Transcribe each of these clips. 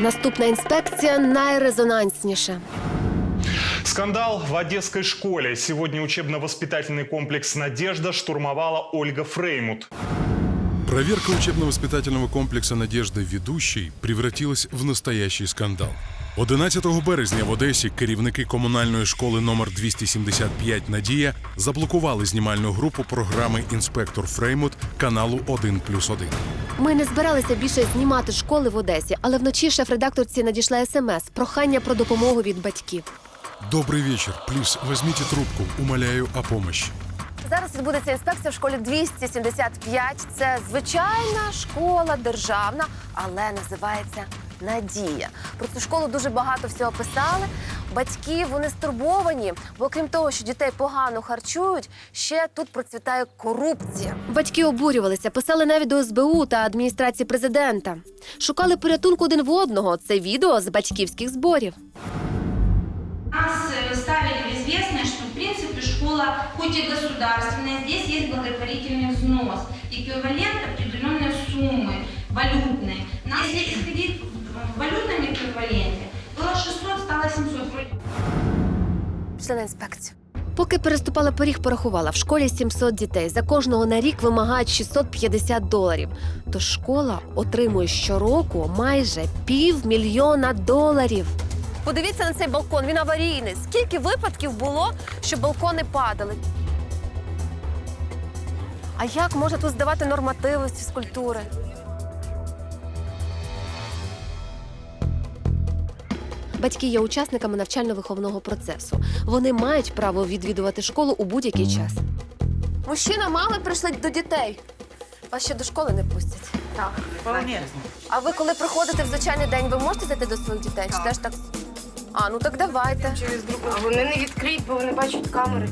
Наступна інспекція найрезонансніша. Скандал в одесской школе. Сегодня учебно-воспитательный комплекс «Надежда» штурмовала Ольга Фреймут. Проверка учебно-воспитательного комплекса «Надежда» ведущей превратилась в настоящий скандал. 11 березня в Одесі керівники комунальної школи номер 275 Надія заблокували знімальну групу програми Інспектор Фреймут каналу 1 плюс 1. Ми не збиралися більше знімати школи в Одесі, але вночі шеф-редакторці надійшла смс прохання про допомогу від батьків. Добрий вечір. Плюс візьміть трубку. Умоляю о помощи. Зараз відбудеться інспекція в школі 275. Це звичайна школа державна, але називається Надія. Про цю школу дуже багато всього писали. Батьки вони стурбовані, бо крім того, що дітей погано харчують, ще тут процвітає корупція. Батьки обурювалися, писали навіть до СБУ та адміністрації президента. Шукали порятунку один в одного. Це відео з батьківських зборів. Нас э, ставили в известность, что в принципе школа, хоть и государственная, здесь есть благотворительный взнос, эквивалент определенной суммы валютной. Нас, если исходить в валютном эквиваленте, было 600, стало 700. Пішли на інспекцію. Поки переступала поріг, порахувала в школі 700 дітей. За кожного на рік вимагають 650 доларів. Тож школа отримує щороку майже півмільйона доларів. Подивіться на цей балкон, він аварійний. Скільки випадків було, що балкони падали? А як можна тут здавати нормативи з фізкультури? Батьки є учасниками навчально-виховного процесу. Вони мають право відвідувати школу у будь-який час. Мужчина, мами прийшли до дітей. Вас ще до школи не пустять. Так, вполне. А ви, коли приходите в звичайний день, ви можете зайти до своїх дітей? Чи теж так? А, ну так давайте. Через другу. А вони не відкриють, бо вони бачать камери.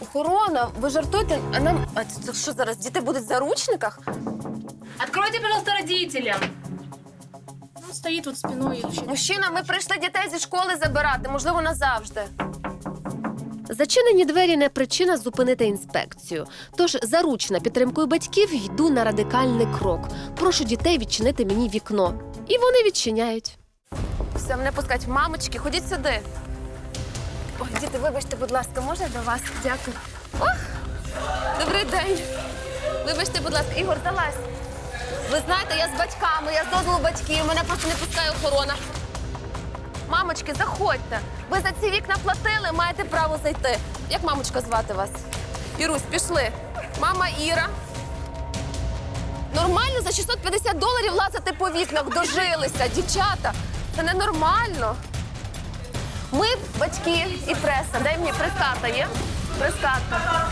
Охорона, ви жартуєте? А нам а це що зараз? Діти будуть в заручниках? Откройте, пожалуйста, родителям. Спиной. и вообще- Мужчина, ми прийшли дітей зі школи забирати, можливо, назавжди. Зачинені двері не причина зупинити інспекцію. Тож, заручна підтримкою батьків, йду на радикальний крок. Прошу дітей відчинити мені вікно. І вони відчиняють. Все, мене пускать. Мамочки, ходіть сюди. Ой, діти, вибачте, будь ласка, можна до вас? Дякую. Ох, добрий день. Вибачте, будь ласка, Ігор, залазь. Ви знаєте, я з батьками, я з дозволу батьків, мене просто не пускає охорона. Мамочки, заходьте. Ви за ці вікна платили, маєте право зайти. Як мамочка звати вас? Ірусь, пішли. Мама Іра. Нормально за 650 доларів лазити по вікнах, дожилися, дівчата. Це ненормально. Ми, батьки і преса. Дай мені прескарта є? Прескарта.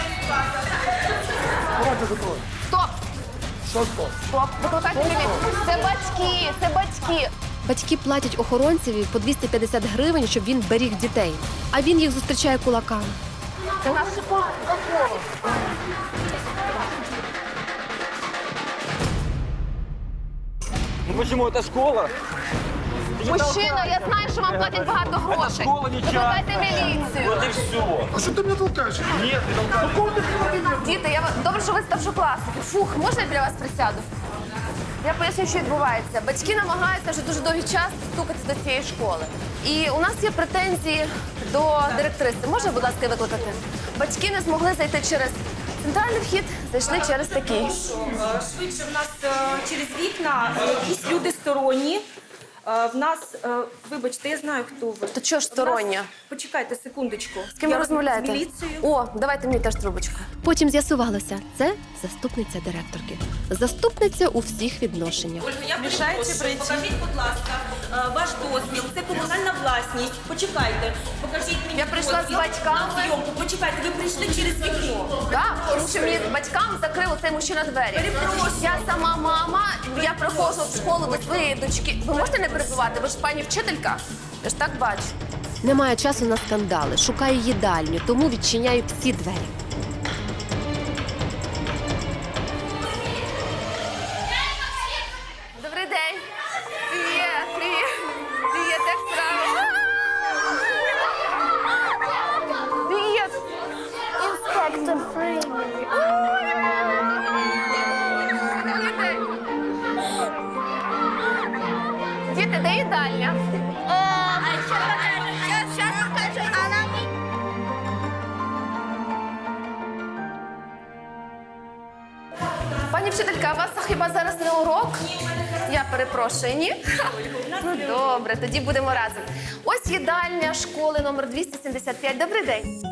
Міліцію. Це батьки, це батьки. Батьки платять охоронцеві по 250 гривень, щоб він беріг дітей. А він їх зустрічає кулаками. Це наш Ну почему это школа? Мужчина. Я знаю, що вам платять багато грошей. Викликайте міліцію. Вот и все. А что ты меня толкаешь? Нет, ты толкаешь. Діти, я добре, що ви старшокласники. Фух, можна я біля вас присяду? Я поясню, що відбувається. Батьки намагаються вже дуже довгий час стукатися до цієї школи. І у нас є претензії до директриси. Можна, будь ласка, викликати? Батьки не змогли зайти через центральний вхід, зайшли через такий. Швидше в нас е, через вікна е, якісь люди сторонні. Е, В нас, е, вибачте, я знаю, хто ви. То чого ж В нас- стороння? Почекайте секундочку. З ким ви розмовляєте? З міліцією. О, давайте мені теж трубочку. Потім з'ясувалося, це заступниця директорки. Заступниця у всіх відношеннях. Ольга, я перепрошую. Покажіть, будь ласка, е, ваш дозвіл. Це комунальна власність. Почекайте. Покажіть мені Я прийшла з дозвіл батьками. на зйомку. Почекайте, ви прийшли через вікно. Так, тому що мені батькам закрив цей мужчина двері. Я сама мама, я приходжу в школу до своєї дочки. Ви можете не перебувати? Ви ж пані вчителька? Я ж так бачу. Немає часу на скандали. Шукаю їдальню, тому відчиняю всі двері. Діти, де їдальня? Пані вчителька, а у вас хіба зараз не урок? Я перепрошую, ні? Ну добре, тоді будемо разом. Ось їдальня школи номер 275. Добрий день.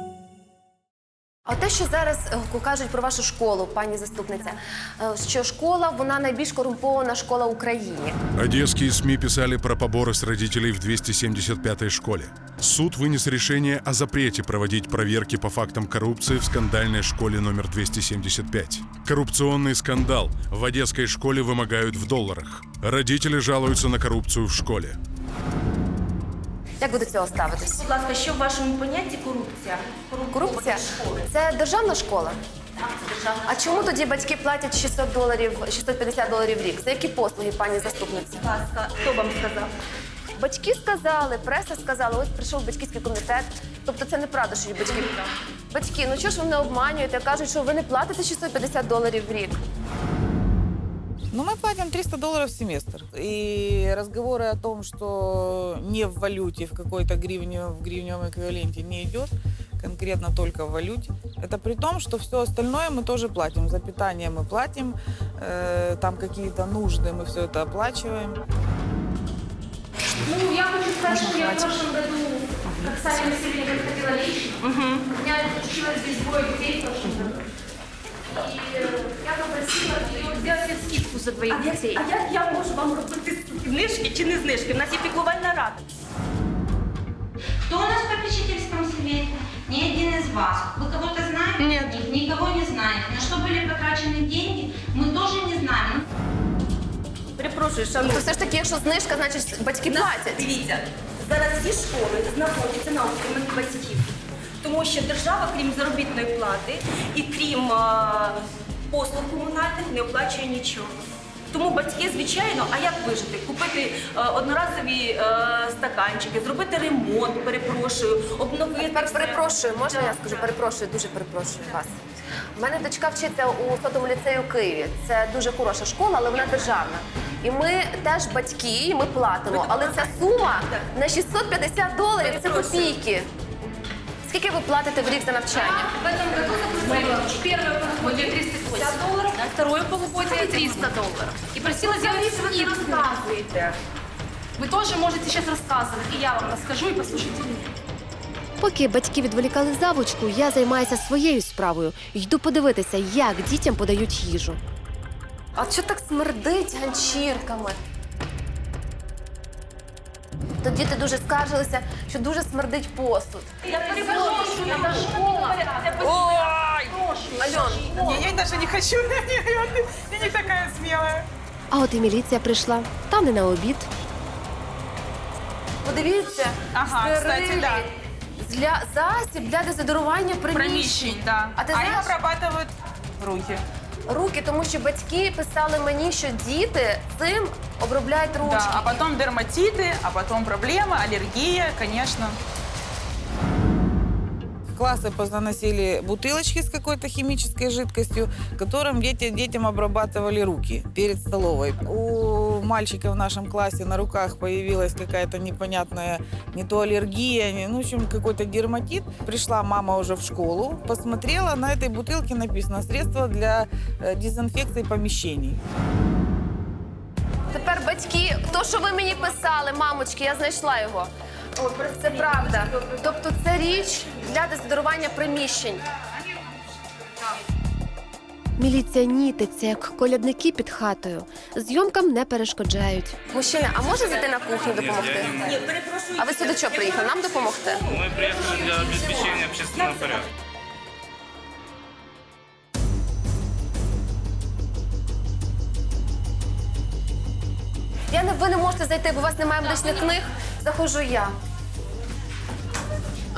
А те, що зараз е, кажуть про вашу школу, пані заступниця, е, що школа вона найбільш корумпована школа в Україні. Одесские СМИ писали про поборы с родителей в 275-й школе. Суд вынес решение о запрете проводить проверки по фактам коррупции в скандальной школе номер 275. Коррупционный скандал в Одесской школе вымогают в долларах. Родители жалуются на коррупцию в школе. Як ви до цього ставитесь? Будь ласка, що в вашому понятті корупція? Корупція школи. це державна школа. А чому тоді батьки платять 600 доларів, 650 доларів в рік? За які послуги, пані заступниця? Будь ласка, хто вам сказав? Батьки сказали, преса сказала, ось прийшов батьківський комітет. Тобто це неправда, що є батьки. Батьки, ну чого ж ви мене обманюєте? Кажуть, що ви не платите 650 доларів в рік. Ну, мы платим 300 долларов в семестр. И разговоры о том, что не в валюте, в какой-то гривне, в гривневом эквиваленте не идет, конкретно только в валюте. Это при том, что все остальное мы тоже платим. За питание мы платим, э, там какие-то нужды мы все это оплачиваем. Ну, я хочу сказать, что я в прошлом году, как Саня Васильевна подходила лично, у меня случилось здесь двое детей в прошлом году. И э, я попросила ее сделать скидку за двоих детей. А як я можу вам робити знижки чи не знижки? У нас є піклувальна рада. Кто у нас в попечительском совете? Ни один из вас. Вы кого-то знаете? Нет. Никого не знаете. На что были потрачены деньги, мы тоже не знаем. Перепрошую, То шановні. все ж таки, якщо знижка, значить батьки На- платять. Дивіться, зараз всі школи знаходяться на утриманні батьків. Тому що держава, крім заробітної плати і крім а, послуг комунальних, не оплачує нічого. Тому батьки, звичайно, а як вижити? Купити е, одноразові е, стаканчики, зробити ремонт, перепрошую, обновити. Все. перепрошую, можна я скажу? Перепрошую, дуже перепрошую вас. У мене дочка вчиться у сотому ліцею у Києві. Це дуже хороша школа, але вона державна. І ми теж батьки, і ми платимо. Але ця сума на 650 доларів це копійки. Скільки ви платите в рік за навчання? В этом году закупили первое полугодие 350 долларов, второе полугодие 300 долларов. И просила сделать скидку. Вы тоже можете сейчас рассказывать, и я вам расскажу, и послушайте меня. Поки батьки відволікали завучку, я займаюся своєю справою. Йду подивитися, як дітям подають їжу. А що так смердить ганчірками? То діти дуже скаржилися, що дуже смердить посуд. Я перепрошую, я школа. Не, я даже не хочу, я не такая смелая. а от і міліція прийшла. Та не на обід. Подивіться, Ага, кстати, да. для засіб для дезодорування приміщень. да. А ти а знаєш- их обрабатывают руки. Руки, тому що батьки писали мені, що діти цим обробляють ручки. Да, а потом дерматиты, а потом проблемы, аллергия, конечно В классы познаносили бутылочки с какой-то химической жидкостью, которым дети, детям обрабатывали руки перед столовой. У мальчика в нашем классе на руках появилась какая-то непонятная не то аллергия, не- ну, в общем, какой-то дерматит. Пришла мама уже в школу, посмотрела, на этой бутылке написано «Средство для э, дезинфекции помещений». Тепер батьки, то, що ви мені писали, мамочки, я знайшла його. Це правда. Тобто це річ для дезодорування приміщень. Міліція нітиться, як колядники під хатою. Зйомкам не перешкоджають. Мужчина, а може зайти на кухню допомогти? Ні, перепрошую. А ви сюди що приїхали? Нам допомогти? Мы приехали для обеспечения общественного порядка. Я не ви не можете зайти, бо у вас немає медичних книг. Заходжу я.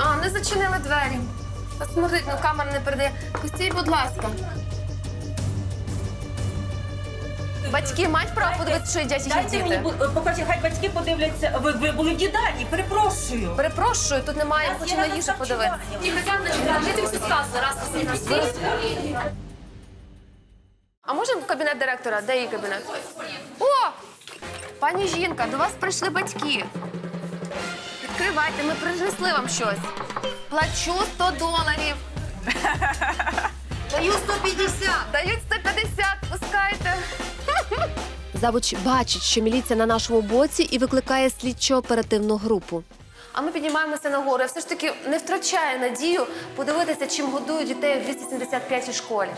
А, не зачинили двері. Та смердить, ну камера не передає. Пустіть, будь ласка. Батьки мають право подивитися, що їдять їхні Дайте мені, діти. бу- по-перше, хай батьки подивляться. Ви, ви були в їдальні, перепрошую. Перепрошую, тут немає, я хочу на їжу подивитися. Хотят, значит, детям все сказано, раз вы не. А можемо в кабінет директора? Де її кабінет? О! Пані жінка, до вас прийшли батьки. Відкривайте, ми принесли вам щось. Плачу 100 доларів. Даю 150. Дають 150, пускайте. Завуч бачить, що міліція на нашому боці і викликає слідчо-оперативну групу. А ми піднімаємося нагору. Я все ж таки не втрачаю надію подивитися, чим годують дітей у 275-й школі.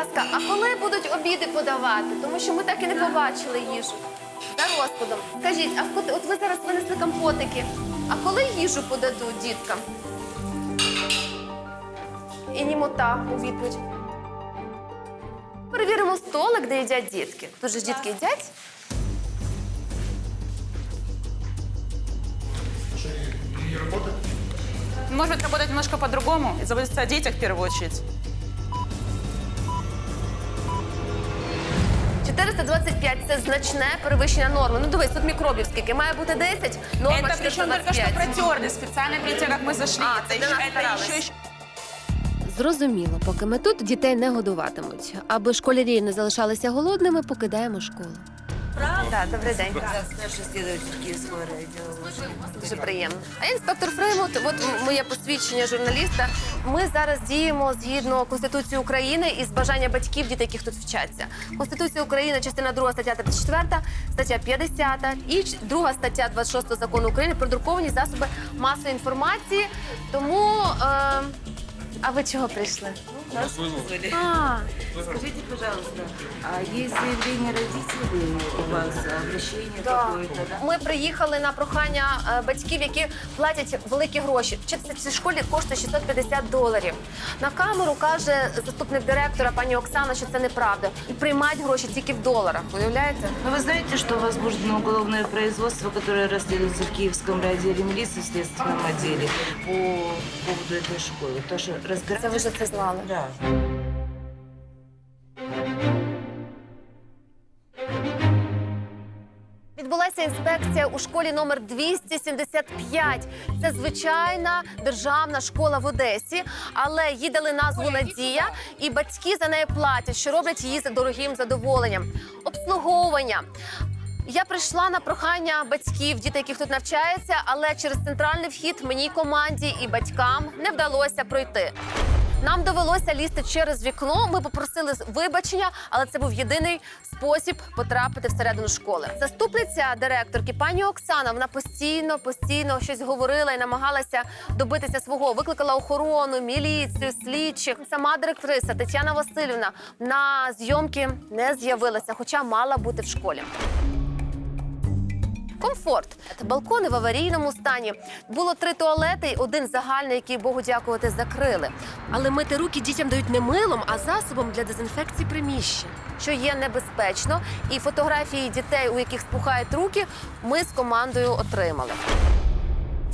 Ласка, а коли будуть обіди подавати? Тому що ми так і не побачили їжу. За розкладом. Скажіть, а в от ви зараз винесли компотики. А коли їжу подадуть діткам? І німота у відповідь. Перевіримо столик, де їдять дітки. Тут же ж дітки їдять. Может работать немножко по-другому и заботиться о детях в первую очередь. 425 – це значне перевищення норми. Ну дивись, тут мікробів скільки. Має бути 10, норма это причем только что 425. протерли специально перед тем, как мы зашли. А, это это для еще, нас это старались. еще, еще Зрозуміло, поки ми тут дітей не годуватимуть. Аби школярі не залишалися голодними, покидаємо школу. Так, добрий день. Дуже приємно. А я інспектор Фреймут, от моє посвідчення журналіста. Ми зараз діємо згідно Конституції України і з бажання батьків дітей, яких тут вчаться. Конституція України, частина 2 стаття 34, стаття 50 і ч- друга стаття 26 закону України про друковані засоби масової інформації. Тому. Е- а ви чого прийшли? А, Скажите, пожалуйста, а есть заявление родителей у вас, обращение Да. какое-то, да? Ми приїхали на прохання е, батьків, які платять великі гроші. Вчитися в цій школі коштує 650 доларів. На камеру каже заступник директора пані Оксана, що це неправда. І приймають гроші тільки в доларах. Уявляєте? Но вы знаете, что возбуждено уголовное производство, которое расследуется в Киевском райотделе милиции в следственном отделе по поводу этой школы? Тоже разбираться? Це ви вже це знали. Да. Відбулася інспекція у школі номер 275. Це звичайна державна школа в Одесі, але їй дали назву Надія, і батьки за неї платять, що роблять її з дорогим задоволенням. Обслуговування. Я прийшла на прохання батьків, дітей, яких тут навчаються, але через центральний вхід мені команді і батькам не вдалося пройти. Нам довелося лізти через вікно. Ми попросили вибачення, але це був єдиний спосіб потрапити всередину школи. Заступниця директорки пані Оксана вона постійно, постійно щось говорила і намагалася добитися свого. Викликала охорону, міліцію, слідчих. Сама директриса Тетяна Васильівна на зйомки не з'явилася, хоча мала бути в школі. Комфорт. Балкони в аварійному стані. Було три туалети, і один загальний, який Богу дякувати, закрили. Але мити руки дітям дають не милом, а засобом для дезінфекції приміщень, що є небезпечно. І фотографії дітей, у яких спухають руки, ми з командою отримали.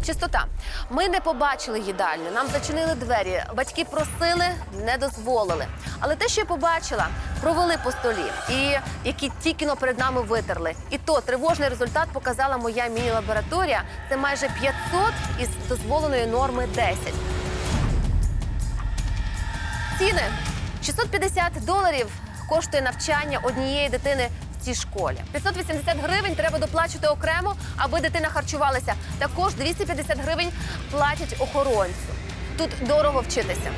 Чистота. Ми не побачили їдальню, нам зачинили двері. Батьки просили, не дозволили. Але те, що я побачила, провели по столі, і які тільки перед нами витерли. І то тривожний результат показала моя міні-лабораторія. Це майже 500 із дозволеної норми 10. Ціни 650 доларів коштує навчання однієї дитини цій школі. 580 гривень треба доплачувати окремо, аби дитина харчувалася. Також 250 гривень платять охоронцю. Тут дорого вчитися.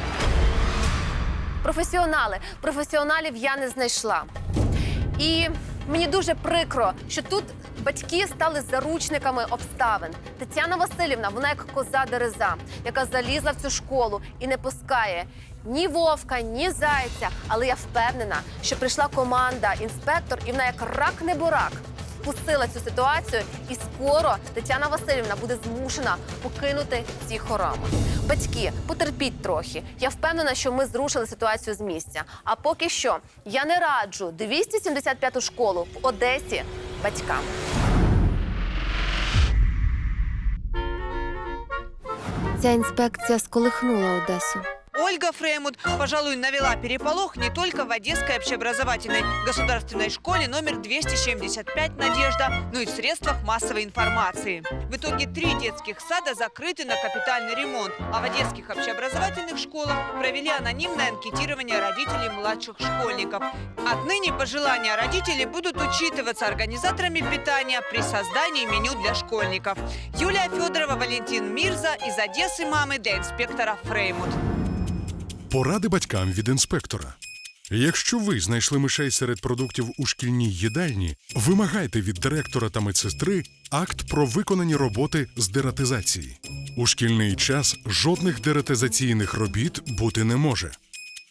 Професіонали. Професіоналів я не знайшла. І мені дуже прикро, що тут батьки стали заручниками обставин. Тетяна Васильівна, вона як коза дереза, яка залізла в цю школу і не пускає ні вовка, ні зайця. Але я впевнена, що прийшла команда, інспектор, і вона як рак не бурак. Пустила цю ситуацію, і скоро Тетяна Васильівна буде змушена покинути ці хороми. Батьки, потерпіть трохи. Я впевнена, що ми зрушили ситуацію з місця. А поки що я не раджу 275-ту школу в Одесі батькам. Ця інспекція сколихнула Одесу. Ольга Фреймут, пожалуй, навела переполох не только в Одесской общеобразовательной государственной школе номер 275 «Надежда», но и в средствах массовой информации. В итоге три детских сада закрыты на капитальный ремонт, а в одесских общеобразовательных школах провели анонимное анкетирование родителей младших школьников. Отныне пожелания родителей будут учитываться организаторами питания при создании меню для школьников. Юлия Федорова, Валентин Мирза из Одессы мамы для инспектора Фреймут. Поради батькам від інспектора. Якщо ви знайшли мишей серед продуктів у шкільній їдальні, вимагайте від директора та медсестри акт про виконані роботи з дератизації. У шкільний час жодних дератизаційних робіт бути не може.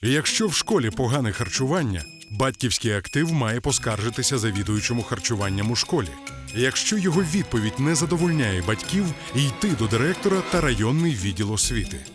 Якщо в школі погане харчування, батьківський актив має поскаржитися завідуючому харчуванням у школі. Якщо його відповідь не задовольняє батьків, йти до директора та районний відділ освіти.